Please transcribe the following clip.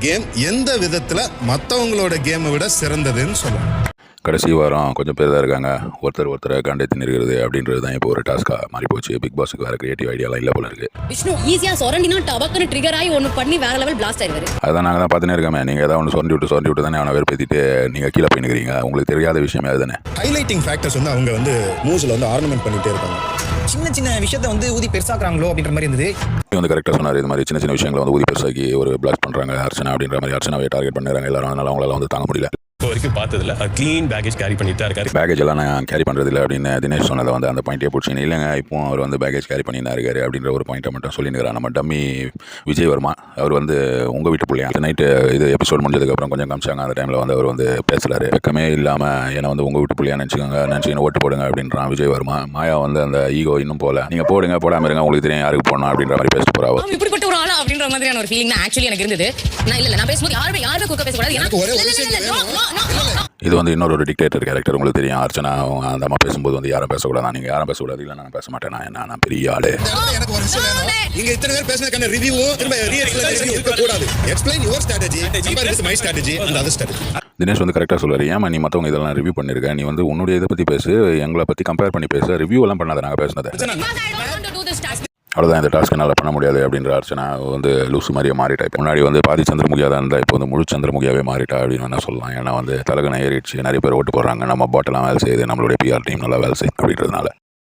Game எந்த விதத்துல மத்தவங்களோட கேமை விட சிறந்ததுன்னு சொல்லலாம் கடைசி வாரம் கொஞ்சம் பேர் தான் இருக்காங்க. ஒருத்தர் ஒருத்தரை கண்டை நிற்கிறது அப்படின்றது தான் இப்போ ஒரு டாஸ்க்காக மாறி போச்சு. பிக் பாஸுக்கு வேறு கிரியேட்டிவ் ஐடியாலாம் இல்லை போல இருக்கு. விஷ்ணு ஈஸியா சொரண்டினா டபக்குன்னு ட்ரிகர் ஆகி ஒன்னு பண்ணி வேற லெவல் பிளாஸ்ட் ஆயிருவாரு. அதான் நாங்கள் தான் பார்த்துனே இருக்கோமே. நீங்கள் ஏதாவது ஒன்று சொண்டி விட்டு சொண்டி விட்டு தானே அவனை வெறுப்பேற்றிட்டு நீங்கள் கீழே போய் நிற்கிறீங்க உங்களுக்கு தெரியாத விஷயமே அதுதானே. ஹைலைட்டிங் ஃபேக்டர்ஸ் வந்து அவங்க வந்து மூவ்ஸ்ல வந்து ஆர்னமெண்ட் பண்ணிட்டே இருப்பாங்க சின்ன சின்ன விஷயத்த வந்து ஊதி பெருசாக்குறாங்களோ அப்படின்ற மாதிரி இருந்தது. வந்து கரெக்டாக சொன்னார். இது மாதிரி சின்ன சின்ன விஷயங்களை வந்து ஊதி பெருசாக்கி ஒரு பிளாக் பண்ணுறாங்க அர்ச்சனா அப்படின்ற மாதிரி அர்ச்சனாவை டார்கெட் பண்ணுறாங்க. எல்லாரும் அதனால அவங்களால வந்து தாங்க முடியல. வரைக்கும் பார்த்ததில்ல. க்ளீன் பேக்கேஜ் கேரி பண்ணிட்டு தான் இருக்காரு. பேக்கேஜ் எல்லாம் நான் கேரி பண்ணுறது இல்லை அப்படின்னு தினேஷ் சொன்னதை வந்து அந்த பாயிண்டே பிடிச்சின்னு இல்லைங்க இப்போ அவர் வந்து பேக்கேஜ் கேரி பண்ணினா இருக்காரு அப்படின்ற ஒரு பாயிண்ட்டை மட்டும் சொல்லினுக்கிறார் நம்ம டம்மி விஜய் வர்மா அவர் வந்து உங்கள் வீட்டு பிள்ளையா? நைட்டு இது எபிசோட் முடிஞ்சதுக்கப்புறம் கொஞ்சம் காமிச்சாங்க. அந்த டைமில் வந்து அவர் வந்து பேசுகிறாரு வெக்கமே இல்லாமல் என்னை வந்து உங்கள் வீட்டு பிள்ளையா நினச்சிக்கோங்க நினச்சிக்கணும் ஓட்டு போடுங்க அப்படின்றான் விஜய் வர்மா மாயா வந்து அந்த ஈகோ இன்னும் போல நீங்கள் போடுங்க போடாமல் இருங்க உங்களுக்கு தெரியும் யாருக்கு போடணும் அப்படின்ற மாதிரி பேசிட்டு போகிறா அவன் இப்படிப்பட்ட ஒரு ஆளா அப்படின்ற மாதிரியான ஒரு ஃபீலிங் ஆக்சுவலி எனக்கு இருந்தது. நான் இல்ல இல்ல நான் பேசும்போது யாருமே யாருமே குறுக்க பேசக்கூடாது. எனக்கு ஒரே இது வந்து இன்னொரு ஒரு டிக்டேட்டர் கேரக்டர் உங்களுக்கு தெரியும். அர்ச்சனா அவங்க அந்த அம்மா பேசும்போது வந்து யாரும் பேசக்கூடாது. நீங்கள் யாரும் பேசக்கூடாது. இல்லை நான் பேச மாட்டேன் நான் என்ன நான் பெரிய ஆளு. எனக்கு ஒரு இங்க இத்தனை பேர் பேசினதுக்கான ரிவ்யூவும் திரும்ப ரிவ்யூ இருக்க கூடாது explain your strategy my strategy and other strategy Dinesh வந்து கரெக்டாக சொல்லுவார் ஏமா நீ மற்றவங்க இதெல்லாம் ரிவ்யூ பண்ணிருக்க? நீ வந்து உன்னுடைய இதை பற்றி பேசு எங்களை பற்றி கம்பேர் பண்ணி பேச. ரிவ்யூ எல்லாம் பண்ணாத நாங்கள் பேசினது. அவ்வளோதான் இந்த டாஸ்க் என்னால் பண்ண முடியாது அப்படின்ற அர்ச்சனா வந்து லூசு மாதிரியே மாறிட்டா. இப்போ முன்னாடி வந்து பாதி சந்திரமுகியாக தான் இருந்தால் இப்போ வந்து முழு சந்திரமுகியாவே மாறிட்டா அப்படின்னு வேணால் சொல்லலாம். ஏன்னா வந்து தலகனை ஏறிடுச்சு நிறைய பேர் ஓட்டு போடுறாங்க. நம்ம பாட்டெல்லாம் வேலை செய்யுது நம்மளுடைய பிஆர் டீம் நல்லா வேலை செய்யுது அப்படின்றதுனால.